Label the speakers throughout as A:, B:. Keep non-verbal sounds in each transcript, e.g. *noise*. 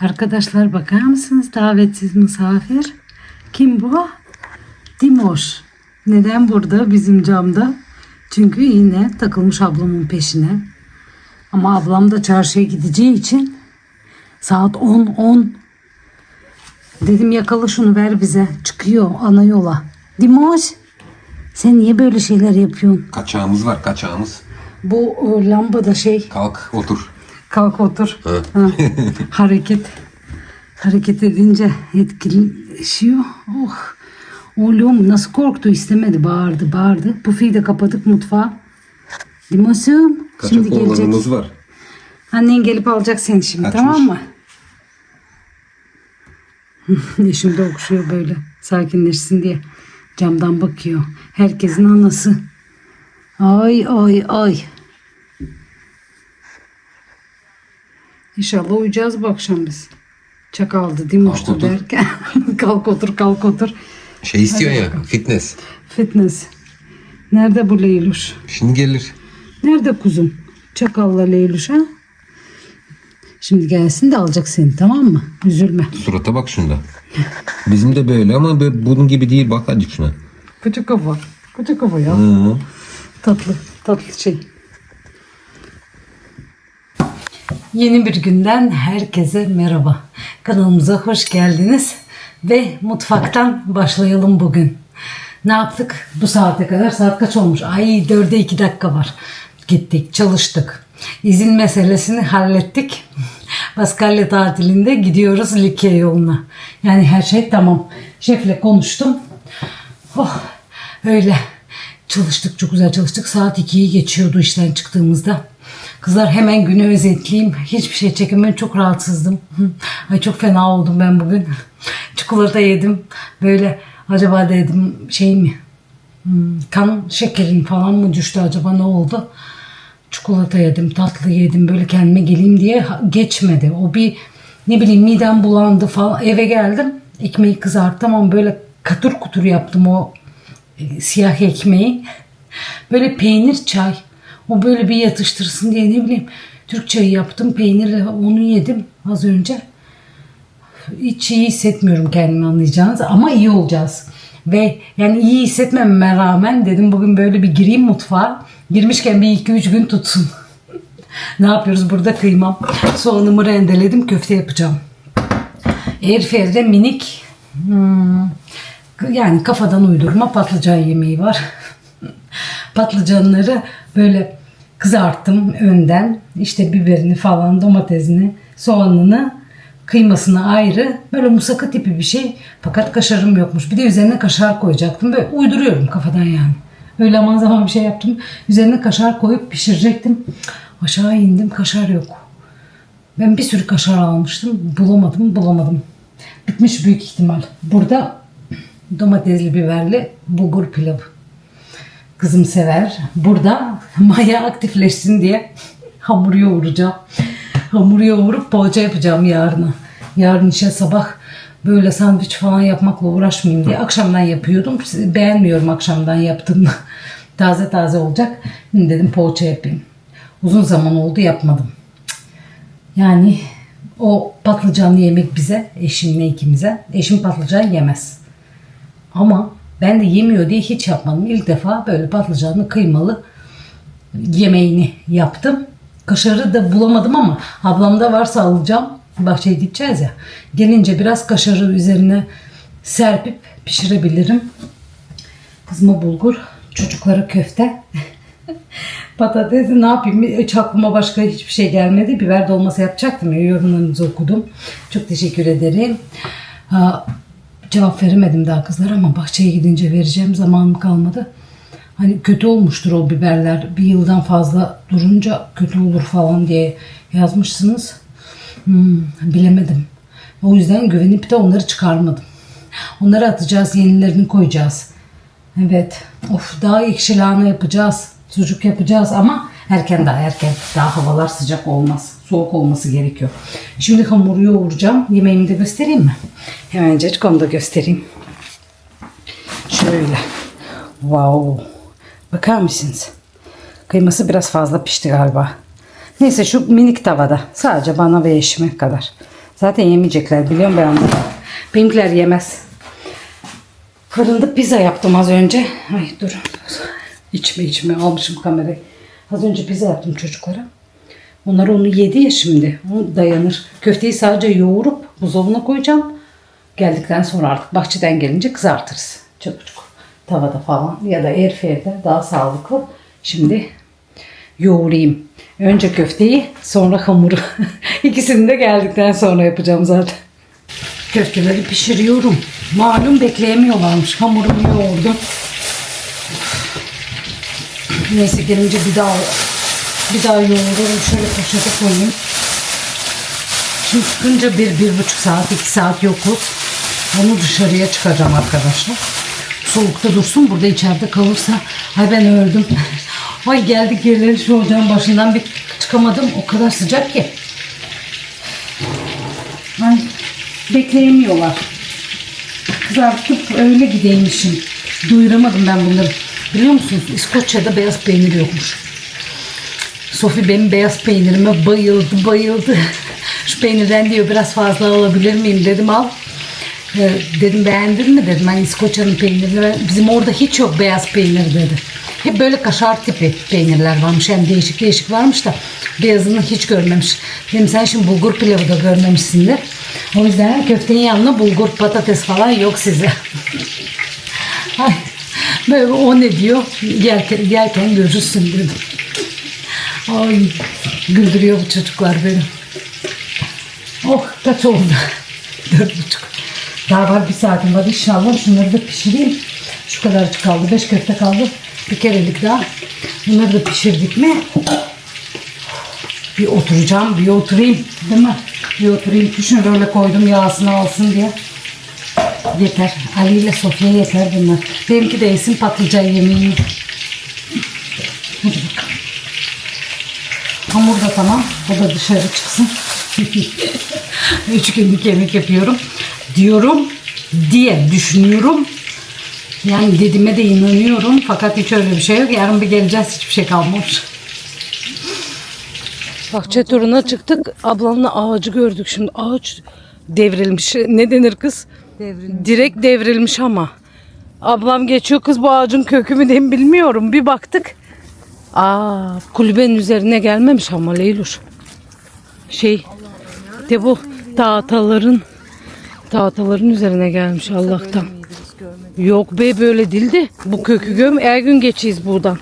A: Arkadaşlar bakar mısınız davetsiz misafir? Kim bu? Dimoş. Neden burada bizim camda? Çünkü yine takılmış ablamın peşine. Ama ablam da çarşıya gideceği için saat 10 10 dedim yakala şunu ver bize. Çıkıyor ana yola. Dimoş sen niye böyle şeyler yapıyorsun?
B: Kaçağımız var kaçağımız.
A: Bu o, lamba da şey
B: Kalk otur.
A: Kalk otur. Ha. *laughs* Hareket. Hareket edince etkileşiyor. Oh. Oğlum nasıl korktu istemedi bağırdı bağırdı. Pufi'yi de kapadık mutfağa. Limosum.
B: Kaçak
A: Şimdi gelecek.
B: var.
A: Annen gelip alacak seni şimdi
B: Kaçmış.
A: tamam mı? *laughs* Eşim de okşuyor böyle sakinleşsin diye. Camdan bakıyor. Herkesin anası. Ay ay ay. İnşallah uyuyacağız bu akşam biz. Çakaldı Dimoş'tu
B: Kalk otur.
A: derken. *laughs* kalk otur kalk otur.
B: Şey istiyor ya fitness.
A: Fitness. Nerede bu Leyluş?
B: Şimdi gelir.
A: Nerede kuzum? Çakalla Leyluş ha? Şimdi gelsin de alacak seni tamam mı? Üzülme.
B: Surata bak şunda. Bizim de böyle ama böyle bunun gibi değil bak acık şuna.
A: Küçük kafa. Küçük kafa ya.
B: Hı.
A: Tatlı. Tatlı şey. Yeni bir günden herkese merhaba. Kanalımıza hoş geldiniz. Ve mutfaktan başlayalım bugün. Ne yaptık bu saate kadar? Saat kaç olmuş? Ay dörde iki dakika var. Gittik, çalıştık. İzin meselesini hallettik. Paskalya tatilinde gidiyoruz Likya yoluna. Yani her şey tamam. Şefle konuştum. Oh öyle. Çalıştık çok güzel çalıştık. Saat 2'yi geçiyordu işten çıktığımızda. Kızlar hemen günü özetleyeyim. Hiçbir şey çekemiyorum. Çok rahatsızdım. *laughs* Ay çok fena oldum ben bugün. *laughs* Çikolata yedim. Böyle acaba dedim şey mi? Hmm, kan şekerim falan mı düştü acaba ne oldu? Çikolata yedim, tatlı yedim böyle kendime geleyim diye geçmedi. O bir ne bileyim midem bulandı falan. Eve geldim. Ekmeği kızarttım ama böyle katır kutur yaptım o e, siyah ekmeği. *laughs* Böyle peynir çay. O böyle bir yatıştırsın diye ne bileyim Türk çayı yaptım. Peynirle onu yedim az önce. Hiç iyi hissetmiyorum kendimi anlayacağınız ama iyi olacağız. Ve yani iyi hissetmememe rağmen dedim bugün böyle bir gireyim mutfağa. Girmişken bir iki üç gün tutsun. *laughs* ne yapıyoruz burada kıymam. Soğanımı rendeledim köfte yapacağım. Airfryer'de minik hmm, yani kafadan uydurma patlıcan yemeği var. *laughs* Patlıcanları böyle kızarttım önden. İşte biberini falan domatesini, soğanını, kıymasını ayrı. Böyle musaka tipi bir şey. Fakat kaşarım yokmuş. Bir de üzerine kaşar koyacaktım. Böyle uyduruyorum kafadan yani. Öyle aman zaman bir şey yaptım. Üzerine kaşar koyup pişirecektim. Aşağı indim kaşar yok. Ben bir sürü kaşar almıştım. Bulamadım, bulamadım. Bitmiş büyük ihtimal. Burada domatesli biberli bulgur pilavı. Kızım sever. Burada *laughs* maya aktifleşsin diye hamur yoğuracağım. Hamur yoğurup poğaça yapacağım yarına. Yarın işe sabah böyle sandviç falan yapmakla uğraşmayayım diye akşamdan yapıyordum. Beğenmiyorum akşamdan yaptığımı. *laughs* taze taze olacak. Şimdi dedim poğaça yapayım. Uzun zaman oldu yapmadım. Yani o patlıcanlı yemek bize, eşimle ikimize. Eşim patlıcan yemez. Ama ben de yemiyor diye hiç yapmadım. İlk defa böyle patlıcanlı kıymalı yemeğini yaptım. Kaşarı da bulamadım ama ablamda varsa alacağım. Bahçeye gideceğiz ya. Gelince biraz kaşarı üzerine serpip pişirebilirim. Kızma bulgur, çocuklara köfte. *laughs* Patates ne yapayım hiç aklıma başka hiçbir şey gelmedi. Biber dolması yapacaktım ya yorumlarınızı okudum. Çok teşekkür ederim. Cevap veremedim daha kızlar ama bahçeye gidince vereceğim zamanım kalmadı. Hani kötü olmuştur o biberler bir yıldan fazla durunca kötü olur falan diye yazmışsınız. Hmm, bilemedim. O yüzden güvenip de onları çıkarmadım. Onları atacağız, yenilerini koyacağız. Evet. Of daha ekşi lahana yapacağız. Sucuk yapacağız ama erken daha erken. Daha havalar sıcak olmaz. Soğuk olması gerekiyor. Şimdi hamuru yoğuracağım. Yemeğimi de göstereyim mi? Hemencecik onu da göstereyim. Şöyle. Wow. Bakar mısınız? Kıyması biraz fazla pişti galiba. Neyse şu minik tavada. Sadece bana ve eşime kadar. Zaten yemeyecekler biliyorum ben onu. Benimkiler yemez. Fırında pizza yaptım az önce. Ay dur. İçme içme almışım kamerayı. Az önce pizza yaptım çocuklara. Onlar onu yedi ya şimdi. O dayanır. Köfteyi sadece yoğurup buzdolabına koyacağım. Geldikten sonra artık bahçeden gelince kızartırız. Çabuk tavada falan ya da airfryer'de daha sağlıklı. Şimdi yoğurayım. Önce köfteyi sonra hamuru. *laughs* İkisini de geldikten sonra yapacağım zaten. Köfteleri pişiriyorum. Malum bekleyemiyorlarmış. Hamurumu yoğurdum. Neyse gelince bir daha bir daha yoğururum. Şöyle poşete koyayım. Şimdi çıkınca bir, bir buçuk saat, iki saat yokuz. Onu dışarıya çıkaracağım arkadaşlar. Soğukta dursun. Burada içeride kalırsa ay ben öldüm. Ay geldik yerleri şu ocağın başından bir çıkamadım. O kadar sıcak ki. Ay bekleyemiyorlar. Kızartıp öyle gideymişim. Duyuramadım ben bunları. Biliyor musunuz İskoçya'da beyaz peynir yokmuş. Sofi benim beyaz peynirime bayıldı bayıldı. Şu peynirden diyor biraz fazla alabilir miyim dedim al. Ee, dedim beğendin mi dedim. Ben İskoçya'nın peynirini bizim orada hiç yok beyaz peynir dedi. Hep böyle kaşar tipi peynirler varmış. Hem değişik değişik varmış da beyazını hiç görmemiş. Dedim sen şimdi bulgur pilavı da görmemişsindir. O yüzden köftenin yanına bulgur patates falan yok size. *laughs* Böyle o ne diyor? Gelken, gelken görürsün dedim. Ay güldürüyor bu çocuklar beni. Oh kaç oldu? *laughs* Dört buçuk. Daha var bir saatim var. İnşallah şunları da pişireyim. Şu kadarcık kaldı. Beş köfte kaldı. Bir kerelik daha. Bunları da pişirdik mi? Bir oturacağım. Bir oturayım. Değil mi? Bir oturayım. Şunu böyle koydum yağsını alsın diye. Yeter. Ali ile Sofya yeter bunlar. Benimki de yesin patlıcan yemeğini. Hadi bakalım. Hamur da tamam. O da dışarı çıksın. *laughs* Üç günlük yemek yapıyorum. Diyorum diye düşünüyorum. Yani dediğime de inanıyorum. Fakat hiç öyle bir şey yok. Yarın bir geleceğiz. Hiçbir şey kalmamış. Bahçe turuna çıktık. Ablamla ağacı gördük şimdi. Ağaç devrilmiş. Ne denir kız?
C: Devrilmiş.
A: Direkt devrilmiş ama. Ablam geçiyor kız bu ağacın kökü mü değil mi bilmiyorum. Bir baktık. Aa kulübenin üzerine gelmemiş ama Leyluş. Şey de bu tahtaların tahtaların üzerine gelmiş Allah'tan. Yok be böyle değildi. Bu kökü göm her gün geçeyiz buradan.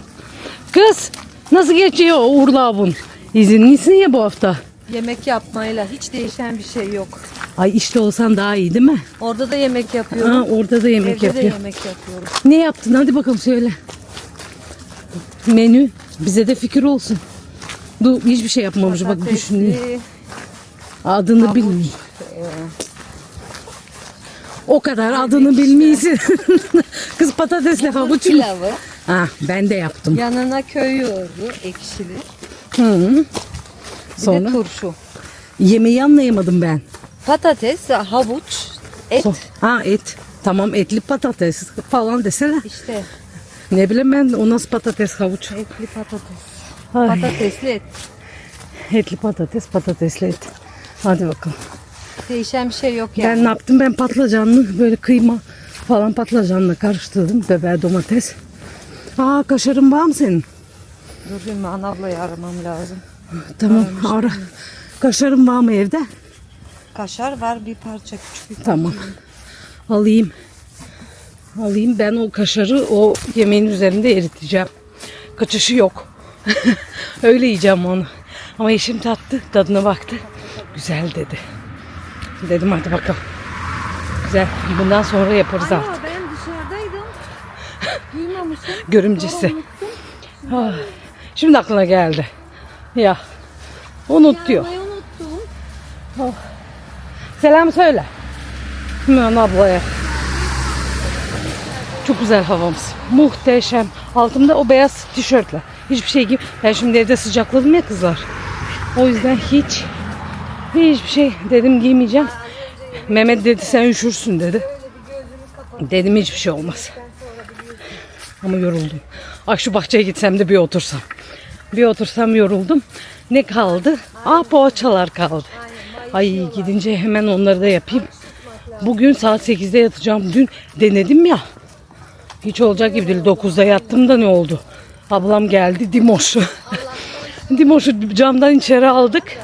A: Kız nasıl geçiyor Uğurlu abun? İzinlisin ya bu hafta.
C: Yemek yapmayla hiç değişen bir şey yok.
A: Ay işte olsan daha iyi değil mi?
C: Orada da yemek yapıyorum.
A: Ha, orada da yemek
C: Evde
A: yapıyor.
C: de yemek yapıyorum.
A: Ne yaptın? Hadi bakalım söyle. Menü. Bize de fikir olsun. Du hiçbir şey yapmamış bak.
C: Patatesli,
A: Adını bilmiyor. O kadar adını bilmiyorsun. *laughs* Kız patatesle havuç mu?
C: pilavı.
A: Ha, ben de yaptım.
C: Yanına köy yoğurdu ekşili.
A: Hı.
C: Bir de
A: Sonra
C: turşu.
A: yemeği anlayamadım ben.
C: Patates, havuç, et.
A: So- ha et. Tamam etli patates falan desene.
C: İşte
A: Ne bileyim ben o nasıl patates havuç.
C: etli patates.
A: Ay.
C: Patatesli et.
A: Etli patates patatesli et. Hadi bakalım.
C: Değişen bir şey yok yani.
A: Ben ne yaptım? Ben patlıcanlı böyle kıyma falan patlıcanla karıştırdım. Biber, domates. Aa kaşarın var mı senin?
C: Dur bir Man ablayı aramam lazım.
A: Tamam ara. Kaşarın var mı evde?
C: Kaşar var bir parça küçük bir
A: Tamam. Alayım. Alayım. Ben o kaşarı o yemeğin üzerinde eriteceğim. Kaçışı yok. *laughs* Öyle yiyeceğim onu. Ama eşim tattı. Tadına baktı. Güzel dedi. Dedim hadi bakalım. Güzel. Bundan sonra yaparız artık.
C: Aa, ben dışarıdaydım. Duymamışım.
A: Görümcesi. Ah, Şimdi aklına geldi. Ya. Unut diyor.
C: Yapmayı unuttum.
A: Selam söyle. Hüman ablaya. Çok güzel havamız. Muhteşem. Altımda o beyaz tişörtle. Hiçbir şey giy. Ben şimdi evde sıcakladım ya kızlar. O yüzden hiç hiçbir şey dedim giymeyeceğim. Mehmet dedi sen üşürsün dedi. Dedim hiçbir şey olmaz. Ama yoruldum. Ah şu bahçeye gitsem de bir otursam. Bir otursam yoruldum. Ne kaldı? Aa poğaçalar kaldı. Ay gidince hemen onları da yapayım. Bugün saat 8'de yatacağım. Dün denedim ya. Hiç olacak gibi değil. 9'da yattım da ne oldu? Ablam geldi Dimoş. *laughs* Dimoş'u camdan içeri aldık.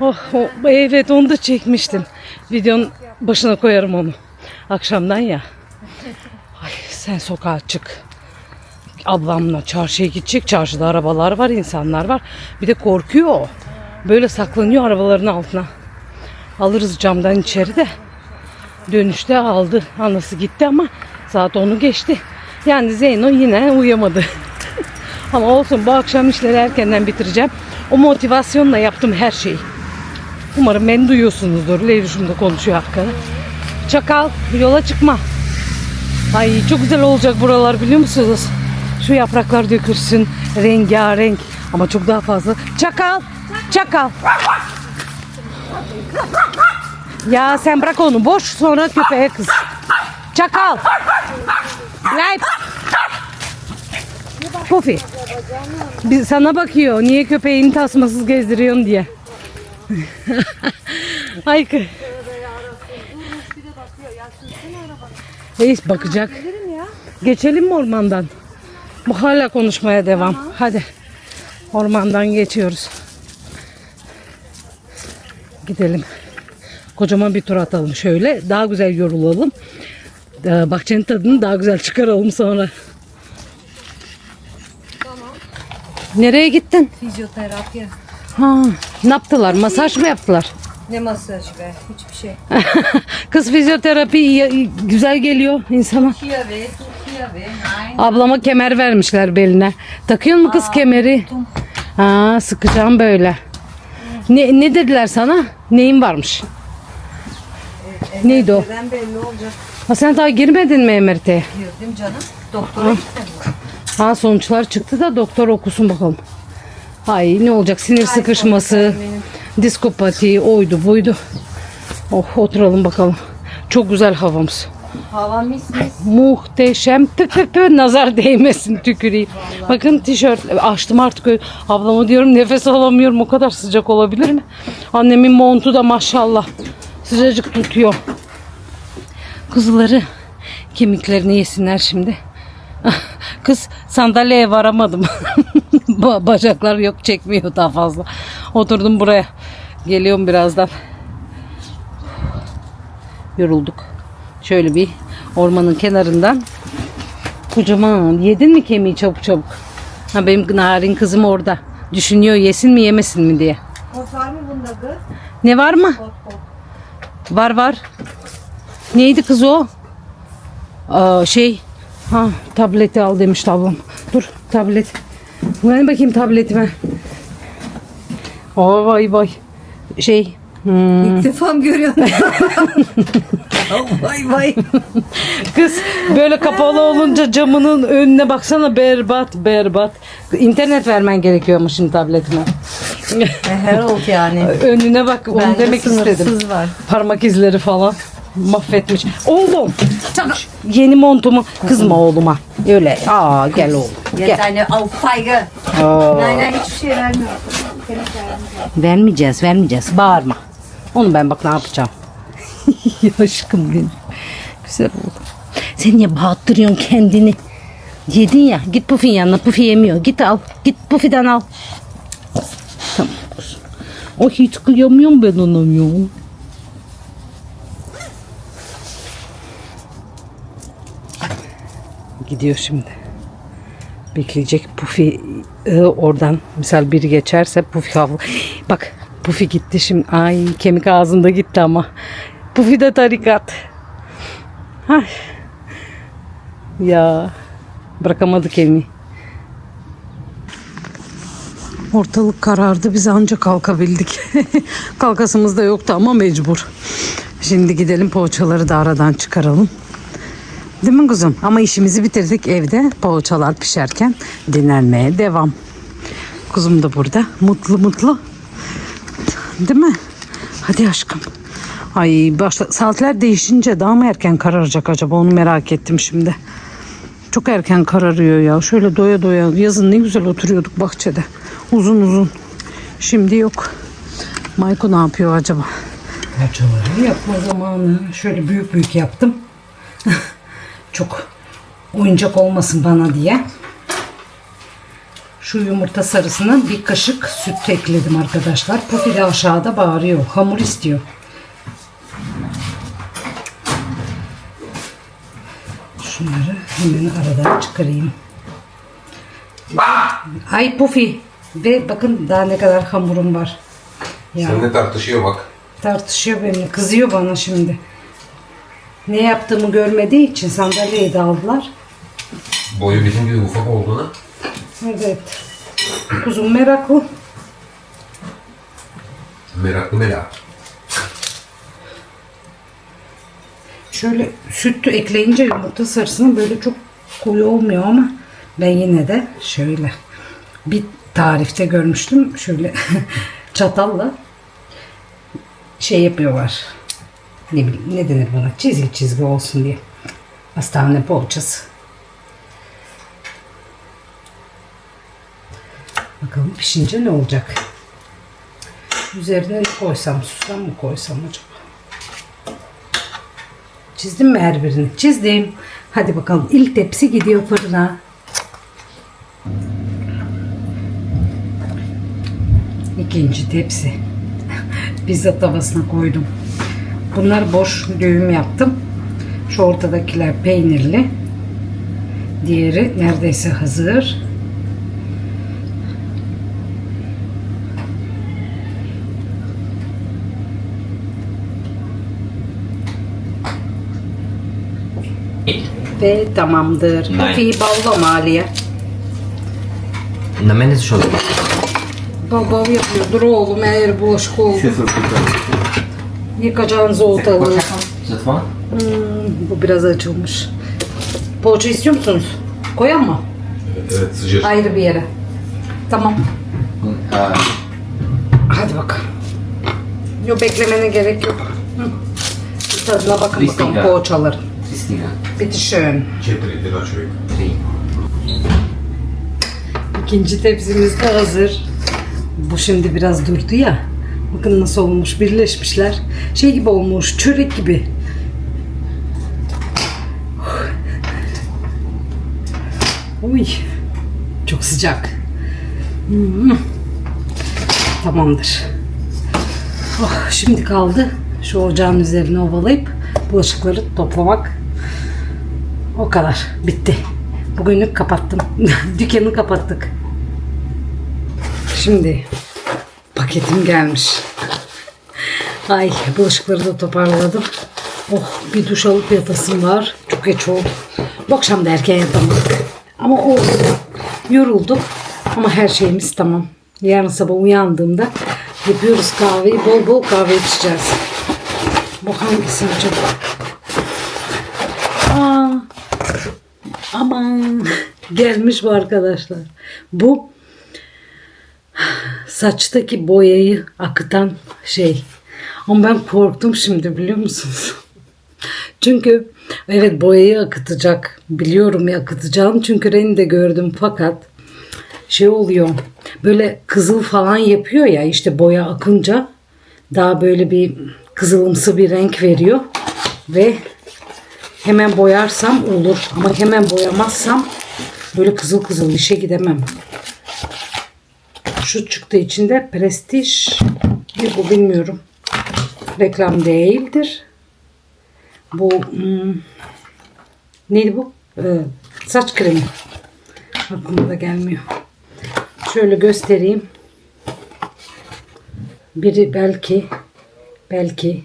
A: Oh, oh, evet onu da çekmiştim. Videonun başına koyarım onu. Akşamdan ya. Ay sen sokağa çık. Ablamla çarşıya gidecek. Çarşıda arabalar var, insanlar var. Bir de korkuyor o. Böyle saklanıyor arabaların altına. Alırız camdan içeri de. Dönüşte aldı. Anası gitti ama saat onu geçti. Yani Zeyno yine uyamadı. *laughs* ama olsun bu akşam işleri erkenden bitireceğim. O motivasyonla yaptım her şeyi. Umarım beni duyuyorsunuzdur. Leylüşüm de konuşuyor arkada. Çakal yola çıkma. Ay çok güzel olacak buralar biliyor musunuz? Şu yapraklar dökülsün. Rengarenk. Ama çok daha fazla. Çakal. Çakal. Ya sen bırak onu. Boş sonra köpeğe kız. Çakal. Bleib. Pufi. Sana bakıyor. Niye köpeğini tasmasız gezdiriyorsun diye. *laughs* Ay kı- Reis bakacak. Geçelim mi ormandan? Bu hala konuşmaya devam. Hadi. Ormandan geçiyoruz. Gidelim. Kocaman bir tur atalım şöyle. Daha güzel yorulalım. Ee, Bahçenin tadını daha güzel çıkaralım sonra. Nereye gittin?
C: Fizyoterapi.
A: Ha, ne yaptılar? Masaj mı yaptılar?
C: Ne masaj be? Hiçbir şey. *laughs*
A: Kız fizyoterapi iyi- güzel geliyor insana.
C: Türkiye ve Türkiye ve nein.
A: Ablama kemer vermişler beline. Takıyor mu kız kemeri? Ha, sıkacağım böyle. Ne, ne dediler sana? Neyin varmış? Neydi o?
C: Neden belli olacak?
A: Ha, sen daha girmedin mi MRT'ye?
C: Girdim canım. Doktora gittim.
A: Ha sonuçlar çıktı da doktor okusun bakalım. Ay ne olacak sinir sıkışması, diskopati, oydu buydu. Oh oturalım bakalım. Çok güzel havamız.
C: Hava mis mis.
A: Muhteşem. Tü tü tü nazar değmesin tüküreyim. Bakın tişört açtım artık. Ablama diyorum nefes alamıyorum. O kadar sıcak olabilir mi? Annemin montu da maşallah sıcacık tutuyor. Kızları kemiklerini yesinler şimdi. Kız sandalyeye varamadım. *laughs* *laughs* Ba- Bacaklar yok çekmiyor daha fazla. Oturdum buraya. Geliyorum birazdan. Yorulduk. Şöyle bir ormanın kenarından. Kocaman. Yedin mi kemiği çabuk çabuk? Ha benim narin kızım orada. Düşünüyor yesin mi yemesin mi diye.
C: O var mı bunda kız?
A: Ne var mı?
C: Hop hop.
A: Var var. Neydi kız o? Aa, şey. Ha tableti al demişti ablam. Dur tablet. Ver bakayım tabletime. Aa, vay vay. Şey. hmm,
C: İlk defa mı görüyorsun? vay vay.
A: Kız böyle kapalı olunca camının önüne baksana berbat berbat. İnternet vermen gerekiyor mu şimdi tabletime?
C: Her oldu yani.
A: Önüne bak onu
C: Bende
A: demek istedim.
C: var.
A: Parmak izleri falan mahvetmiş. Oğlum yeni montumu kızma oğluma. Öyle aa gel oğlum.
C: Gel. Deine Aufeige.
A: Aa,
C: Nein nein hiçbir şey vermiyor.
A: vermeyeceğiz vermeyeceğiz bağırma. Onu ben bak ne yapacağım. *laughs* ya aşkım benim. Güzel oldu. Sen niye bağırttırıyorsun kendini? Yedin ya. Git Pufi'nin yanına. Pufi yemiyor. Git al. Git Pufi'den al. Tamam. O hiç kıyamıyorum ben ona ya. Gidiyor şimdi. Bekleyecek Pufi e, oradan misal biri geçerse Pufi havlu. Bak Pufi gitti şimdi. Ay kemik ağzında gitti ama. Pufi de tarikat. Ay. Ya bırakamadı kemiği. Ortalık karardı. Biz ancak kalkabildik. *laughs* Kalkasımız da yoktu ama mecbur. Şimdi gidelim poğaçaları da aradan çıkaralım. Değil mi kuzum? Ama işimizi bitirdik evde. Poğaçalar pişerken dinlenmeye devam. Kuzum da burada. Mutlu mutlu. Değil mi? Hadi aşkım. Ay başla, saatler değişince daha mı erken kararacak acaba onu merak ettim şimdi. Çok erken kararıyor ya. Şöyle doya doya yazın ne güzel oturuyorduk bahçede. Uzun uzun. Şimdi yok. Mayko ne yapıyor acaba? Poğaçaları yapma zamanı. Şöyle büyük büyük yaptım. *laughs* Çok oyuncak olmasın bana diye. Şu yumurta sarısına bir kaşık süt ekledim arkadaşlar. Pufi de aşağıda bağırıyor. Hamur istiyor. Şunları hemen aradan çıkarayım. Ay Pufi. Ve bakın daha ne kadar hamurum var. Ya.
B: Seninle tartışıyor bak.
A: Tartışıyor benimle. Kızıyor bana şimdi. Ne yaptığımı görmediği için sandalyeyi de aldılar.
B: Boyu bizim gibi ufak olduğuna.
A: Evet. Kuzum meraklı.
B: Meraklı mela.
A: Şöyle sütü ekleyince yumurta sarısını böyle çok koyu olmuyor ama ben yine de şöyle bir tarifte görmüştüm. Şöyle *laughs* çatalla şey yapıyorlar. Ne bileyim ne denir buna? Çizgi çizgi olsun diye. Hastane poğaçası. Bakalım pişince ne olacak? Üzerine ne koysam, susam mı koysam acaba? Çizdim mi her birini? Çizdim. Hadi bakalım. İlk tepsi gidiyor fırına. İkinci tepsi. *laughs* Pizza tavasına koydum. Bunlar boş düğüm yaptım. Şu ortadakiler peynirli. Diğeri neredeyse hazır. Ve tamamdır.
D: Nein.
A: Pufi'yi bavlama Aliye.
D: Na mene gemacht.
A: Bav bav yapıyor. Dur oğlum eğer bulaşık oldu. Yıkacağınız ortalığı.
D: Vorne?
A: Hmm, bu biraz açılmış. Poğaça istiyor musunuz? Koyalım mı?
B: Evet sıcak.
A: Ayrı bir yere. Tamam.
D: Äh,
A: Hadi bakalım. Yok beklemene gerek yok. Hı. Bir Tadına bakın bakalım
D: değil
A: poğaçaların.
D: Christina.
A: Bitte schön.
B: Çetirdi açıyor.
D: Dreh.
A: İkinci tepsimiz de hazır. Bu şimdi biraz durdu ya. Bakın nasıl olmuş. Birleşmişler. Şey gibi olmuş. Çörek gibi. Uy. Çok sıcak. Hmm. Tamamdır. Oh, şimdi kaldı şu ocağın üzerine ovalayıp bulaşıkları toplamak. O kadar. Bitti. Bugünlük kapattım. *laughs* Dükkanı kapattık. Şimdi paketim gelmiş. Ay bulaşıkları da toparladım. Oh bir duş alıp yatasım var. Çok geç oldu. Bu akşam da erken yatamadık. Ama oldu. Yorulduk. Ama her şeyimiz tamam. Yarın sabah uyandığımda yapıyoruz kahveyi. Bol bol kahve içeceğiz. Bu hangisi acaba? Aa, Aman gelmiş bu arkadaşlar. Bu saçtaki boyayı akıtan şey. Ama ben korktum şimdi biliyor musunuz? *laughs* Çünkü evet boyayı akıtacak. Biliyorum ya akıtacağım. Çünkü rengi de gördüm fakat şey oluyor. Böyle kızıl falan yapıyor ya işte boya akınca daha böyle bir kızılımsı bir renk veriyor ve Hemen boyarsam olur ama hemen boyamazsam böyle kızıl kızıl işe gidemem. Şu çıktı içinde prestij bir bu bilmiyorum. Reklam değildir. Bu hmm, neydi bu? Ee, saç kremi. Aklıma da gelmiyor. Şöyle göstereyim. Biri belki belki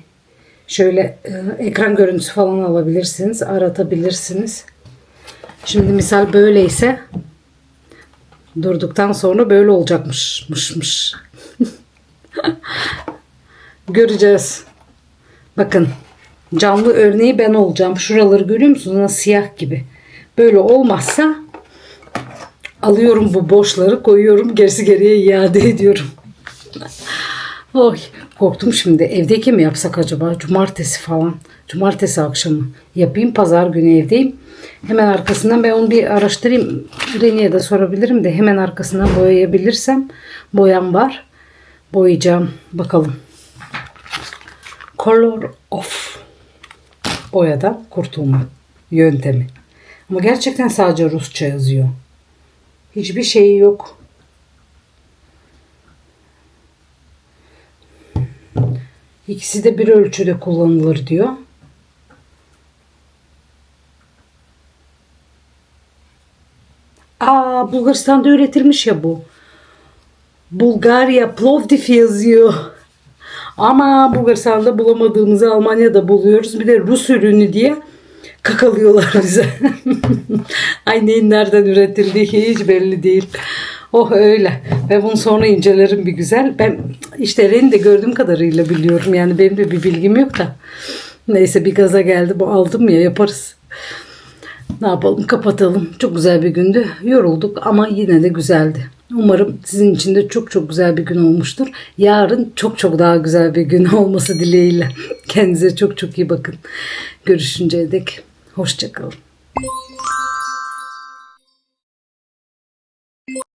A: Şöyle e, ekran görüntüsü falan alabilirsiniz. Aratabilirsiniz. Şimdi misal böyleyse durduktan sonra böyle olacakmış. Göreceğiz. Bakın canlı örneği ben olacağım. Şuraları görüyor musunuz? Nasıl siyah gibi. Böyle olmazsa alıyorum bu boşları koyuyorum. Gerisi geriye iade ediyorum. *laughs* Oy korktum şimdi. Evdeki mi yapsak acaba? Cumartesi falan. Cumartesi akşamı. Yapayım. Pazar günü evdeyim. Hemen arkasından ben onu bir araştırayım. Reni'ye de sorabilirim de hemen arkasından boyayabilirsem boyam var. Boyayacağım. Bakalım. Color of boyadan kurtulma yöntemi. Ama gerçekten sadece Rusça yazıyor. Hiçbir şeyi yok. İkisi de bir ölçüde kullanılır diyor. Aa Bulgaristan'da üretilmiş ya bu. Bulgarya Plovdiv yazıyor. Ama Bulgaristan'da bulamadığımızı Almanya'da buluyoruz. Bir de Rus ürünü diye kakalıyorlar bize. *laughs* Ay neyin nereden üretildiği hiç belli değil. Oh öyle. Ve bunu sonra incelerim bir güzel. Ben işte Ren'i de gördüğüm kadarıyla biliyorum. Yani benim de bir bilgim yok da. Neyse bir gaza geldi. Bu aldım ya yaparız. Ne yapalım kapatalım. Çok güzel bir gündü. Yorulduk ama yine de güzeldi. Umarım sizin için de çok çok güzel bir gün olmuştur. Yarın çok çok daha güzel bir gün *laughs* olması dileğiyle. Kendinize çok çok iyi bakın. Görüşünceye dek hoşçakalın.